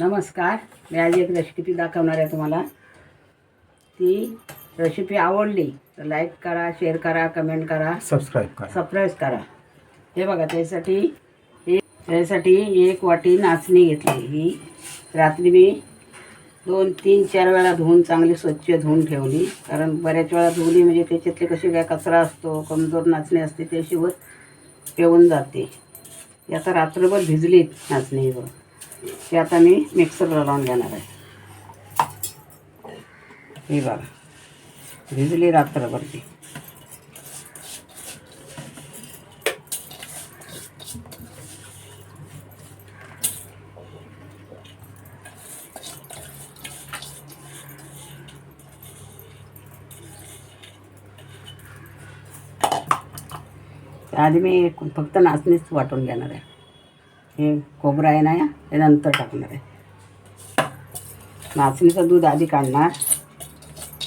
नमस्कार. मी आज एक रेसिपी दाखवणार आहे तुम्हाला. ती रेसिपी आवडली तर लाईक करा शेअर करा कमेंट करा. सबस्क्राईब करा. सबस्क्राईब करा. हे बघा त्यासाठी एक त्यासाठी एक वाटी नाचणी घेतली ही रात्री मी दोन तीन चार वेळा धुवून चांगली स्वच्छ धुवून ठेवली. कारण बऱ्याच वेळा धुवली म्हणजे त्याच्यातले कशी काय कचरा असतो कमजोर नाचणी असते त्याशिवर पेऊन जाते. आता रात्रभर भिजली नाचणी बघ ते आता मी मिक्सरला लावून घेणार आहे. ही बघा. भिजली रात्रभर ती आधी मी फक्त नाचणीच वाटून घेणार आहे. हे खोबरं आहे ना हे नंतर टाकणार आहे. नाचणीचं दूध आधी काढणार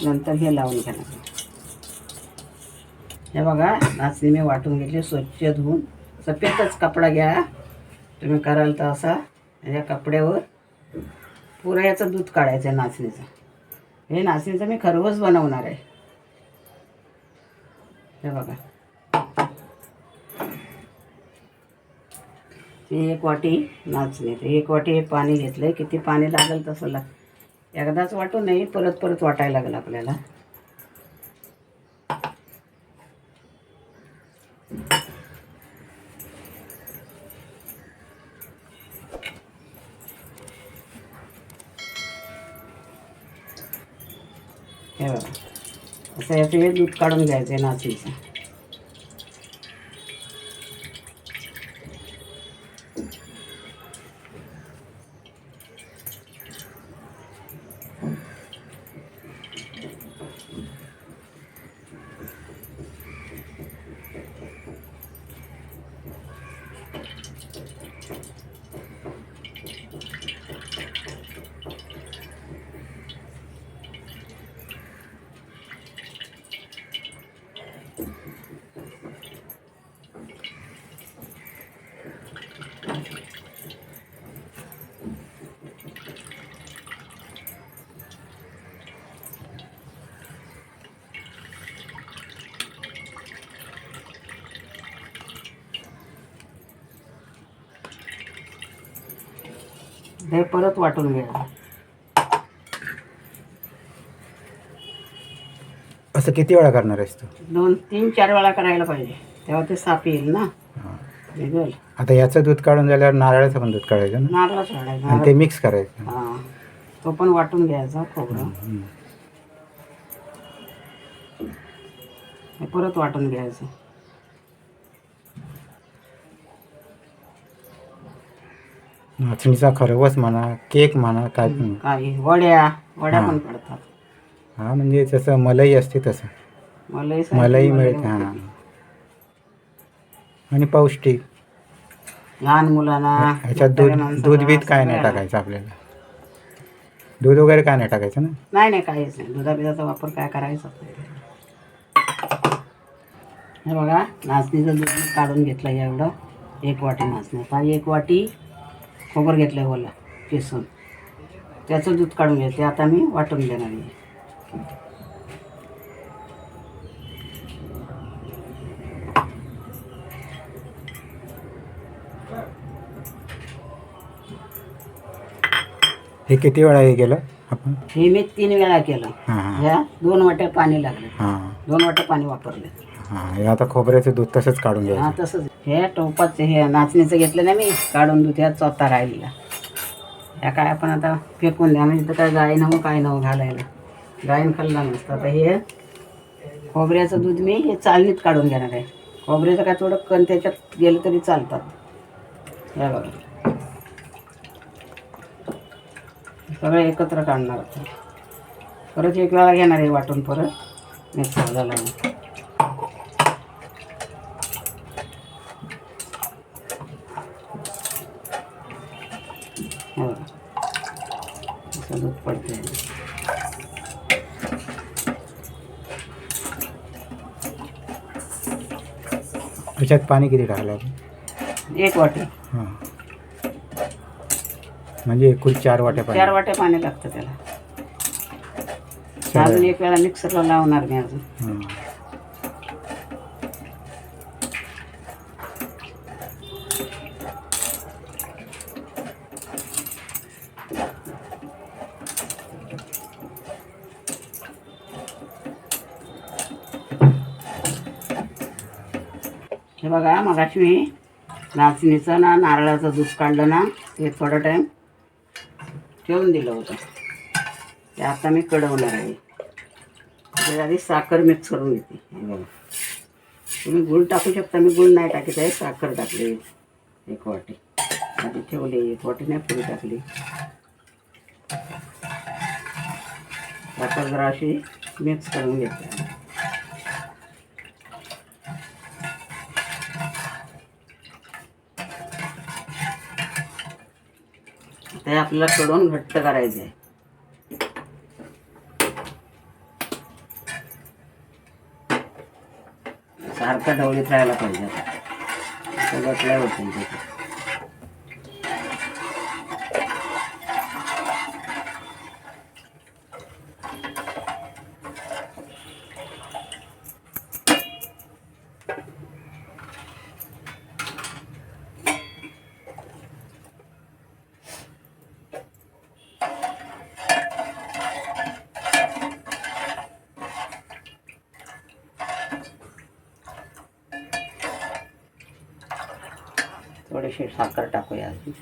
नंतर हे लावून घेणार हे बघा नाचणी मी वाटून घेतली स्वच्छ धुवून. सफेदच कपडा घ्या. तुम्ही कराल तर असा या कपड्यावर. पुरा याचं दूध काढायचं आहे नाचणीचं. हे नाचणीचं मी खरवस बनवणार आहे. हे बघा. ती एक वाटी नाचणी तर एक वाटी हे पाणी घेतलं आहे किती पाणी लागेल तसं लाग एकदाच वाटू नाही परत परत वाटायला लागेल आपल्याला. हे बघा. असं याचं हे दूध काढून घ्यायचं आहे नाचणीचं. हे परत वाटून घ्यायचं असं किती वेळा करणार आहेस तू? दोन तीन चार वेळा करायला पाहिजे. तेव्हा ते साप येईल ना. हां. निघेल आता याचं दूध काढून झाल्यावर नारळाचं पण दूध काढायचं ना? नारळच आणि ते मिक्स करायचं. हां. तो पण वाटून घ्यायचा खोबरं. हे परत वाटून घ्यायचं. नाचणीचा खरवस म्हणा केक म्हणा काय पण. काही. वड्या. वड्या पण पडतात. हा म्हणजे जसं मलाई असते तसं. मलाई मलाई मिळते हां. आणि पौष्टिक. लहान मुलांना ह्याच्यात दूध म्हाताऱ्या दूध बीत काय नाही सगळ्यांना. टाकायचं आपल्याला. दूध वगैरे काय नाही टाकायचं ना? नाही नाही काहीच नाही. दुधा बिधाचा वापर काय करायचा. हे बघा नाचणीचं दूध मी काढून घेतलं एवढं. एक वाटी नाचणी. एक वाटी खोबर घेतलं बोला किसून त्याचं दूध काढून घेतले आता मी वाटून देणार आहे. हे किती वेळा हे केलं आपण? हे मी तीन वेळा केलं. हां. ह्या दोन वाट्या पाणी लागले. हां. दोन वाट्या पाणी वापरले. हां हे आता खोबऱ्याचं दूध तसंच काढून हा घ्यायचं. तसंच. हे टोपाचं हे नाचणीचं घेतलं ना मी काढून दूध ह्या चौथा राहिलेला. ह्या काय आपण आता फेकून द्या म्हणजे तर काय गाय नव काय नव घालायला. गायन खाल्ला नसतं. आता हे खोबऱ्याचं दूध मी हे चालणीत काढून घेणार आहे. खोबऱ्याचं काय थोडं कण त्याच्यात गेलं तरी चालतात. या बघा. सगळं एकत्र काढणार परत एक वेळा घेणार आहे वाटून परत. मिक्सरला लावून हो असं दूध पडते त्याच्यात पाणी किती टाकलं एक वाटी. हां. म्हणजे एकूण चार वाट्या चार पाणी वाट्या पाणी लागतं त्याला. चार- अजून एक वेळा मिक्सरला लावणार मी अजून. हे बघा मगाशी मी नाचणीचं ना नारळाचं दूध काढलं ना ते थोडा टाईम ठेवून दिलं होतं. ते आता मी कडवणार आहे. त्याच्या आधी साखर मिक्स करून घेते. हे बघा तुम्ही गुळ टाकू शकता मी गुळ नाही टाकत आहे साखर टाकली. एक वाटी. आधी ठेवली एक वाटी नाही पुरी टाकली. साखर जरा अशी मिक्स करून घेते. आता हे आपल्याला सोडून घट्ट करायचं आहे सारखं ढवळीत राहायला पाहिजे आता. काय होतं तिथे थोडीशी साखर टाकूया अजून.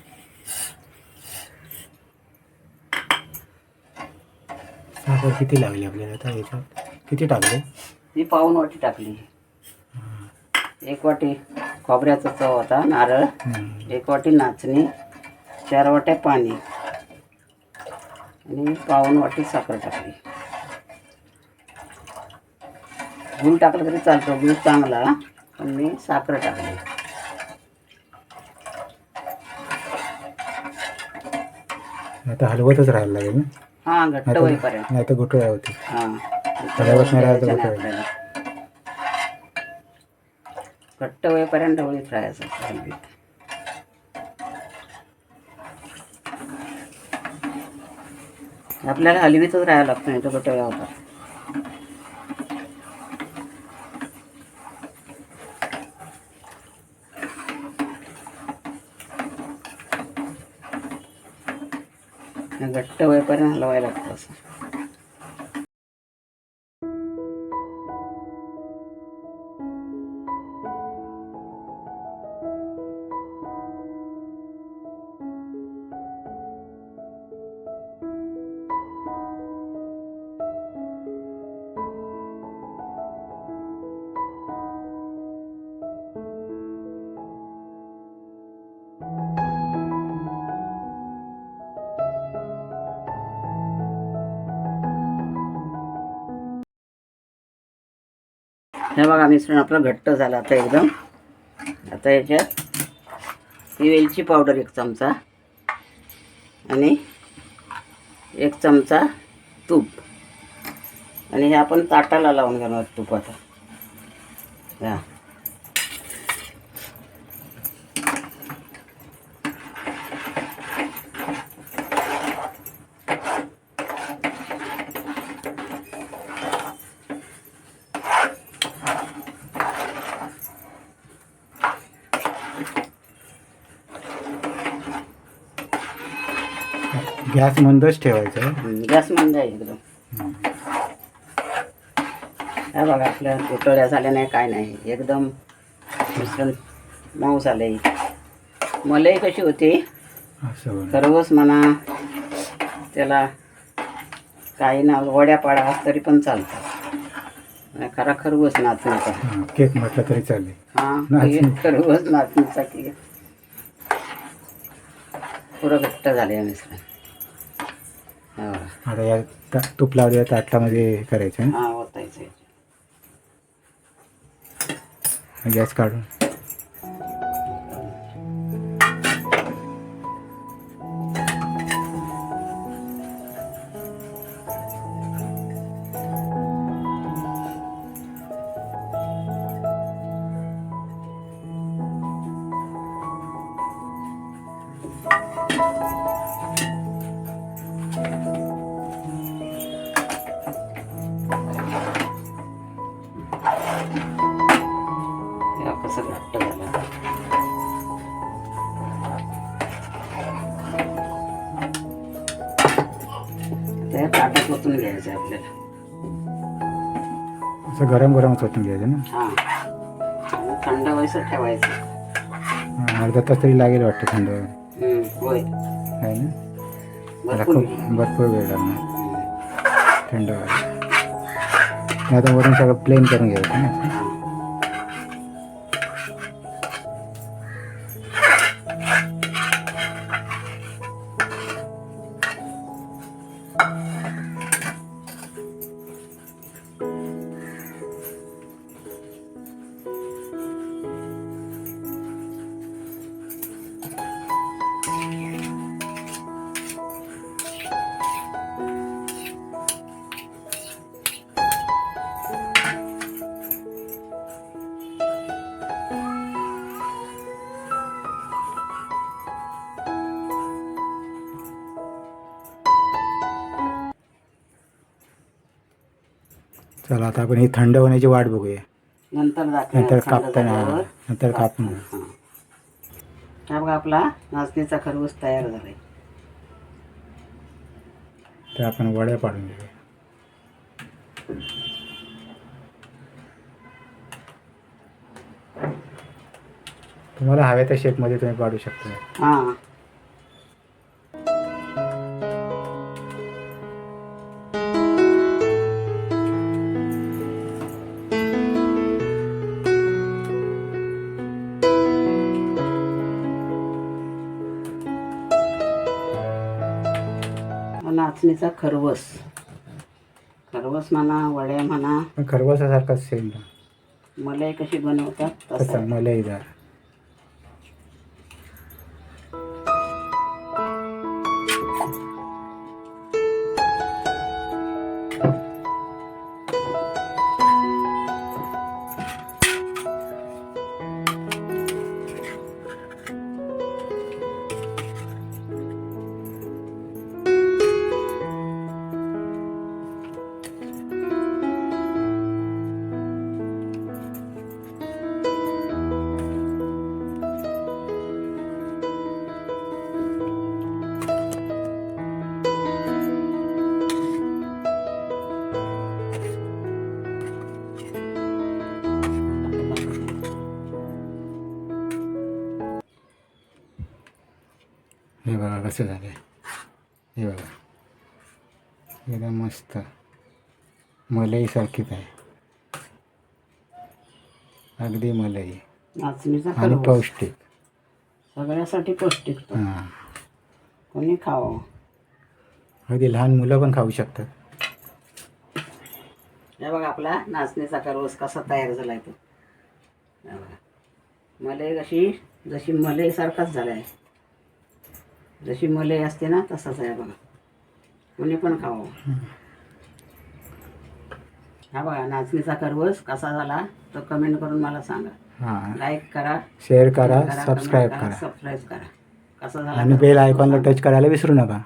साखर किती लागली आपल्याला आता याच्यात? किती टाकले? ही पाऊन वाटी टाकली. एक वाटी खोबऱ्याचा चव होता नारळ. एक वाटी नाचणी चार वाट्या पाणी. आणि पाऊन वाटी साखर टाकली. गूळ टाकलं तरी चालतं गूळ चांगला पण मी साखर टाकली. आता हलवतच राहायला लागेल ना? हां घट्ट होईपर्यंत. नाही तर गुठळ्या होते. हां. नाही राहिलं तर. आपल्याला घट्ट होईपर्यंत. ढवळीत राहायचं हलवीत आपल्याला हलवीतच राहायला लागतं नाही तर होतात. घट्ट होईपर्यंत हलवायला लागतं असं. हे बघा मिश्रण आपलं घट्ट झालं आता एकदम. आता याच्यात ही वेलची पावडर एक चमचा आणि एक चमचा तूप. आणि हे आपण ताटाला लावून घेणार तूप आता. या गॅस मंदच ठेवायचा गॅस मंद आहे एकदम हं. बघा आपल्या तुटवड्या झाल्या नाही काय नाही एकदम मिश्रण मऊ झालंय मलई कशी होती. खरवस म्हणा त्याला काही ना वड्या पाडा तरी पण चालतं खरा खरवस नाचणीचा केक म्हटलं तरी चालेल हा. खरवस नाचणीचा की पुरं घट्ट झाले मिश्रण. आता या तूप लावलेल्या ताटलामध्ये करायचं हा? होतायचं ना गॅस काढून. असं गरम गरमच होतून घ्यायचं ना? हां. थंड व्हायचं ठेवायचं. हा, अर्धा तास तरी लागेल वाटतं थंड हम्म, होय. आहे ना? त्याला भरपूर खूप भरपूर वेळ लागणार. हम्म. थंड व्हायला. आणि आता वरून सगळं प्लेन करून घ्यायचं ना? हां. चला आता आपण ही थंड होण्याची वाट बघूया. नंतर नंतर कापताना. नंतर कापून हां. बघा आपला नाचणीचा खरबूज तयार झालाय. तर आपण वड्या पाडून घेऊया. तुम्हाला हव्या त्या शेपमध्ये तुम्ही पाडू शकता. हां. खरवस. खरवस म्हणा वड्या म्हणा. खरवसासारखाच सेम मलाई कशी बनवतात तसा. तसं मलईदार हे बघा कसं झालं हे बघा एकदम मस्त मलईसारखीच आहे अगदी मलई आणि पौष्टिक सगळ्यासाठी पौष्टिक तो. हां. कोणी खावं? अगदी लहान मुलं पण खाऊ शकतात. हे बघा आपला नाचणीचा खरवस कसा तयार झालाय तो. हे बघा. मलई कशी? जशी मलईसारखाच झाला आहे जशी मलई असते ना तसाच आहे बघा. कोणी पण खावं. हा बघा नाचणीचा खरवस कसा झाला तो कमेंट करून मला सांगा. हां. लाईक करा. शेअर करा सबस्क्राईब करा सबस्क्राईब करा. कसा झाला आणि बेल आयकॉनला टच करायला विसरू नका.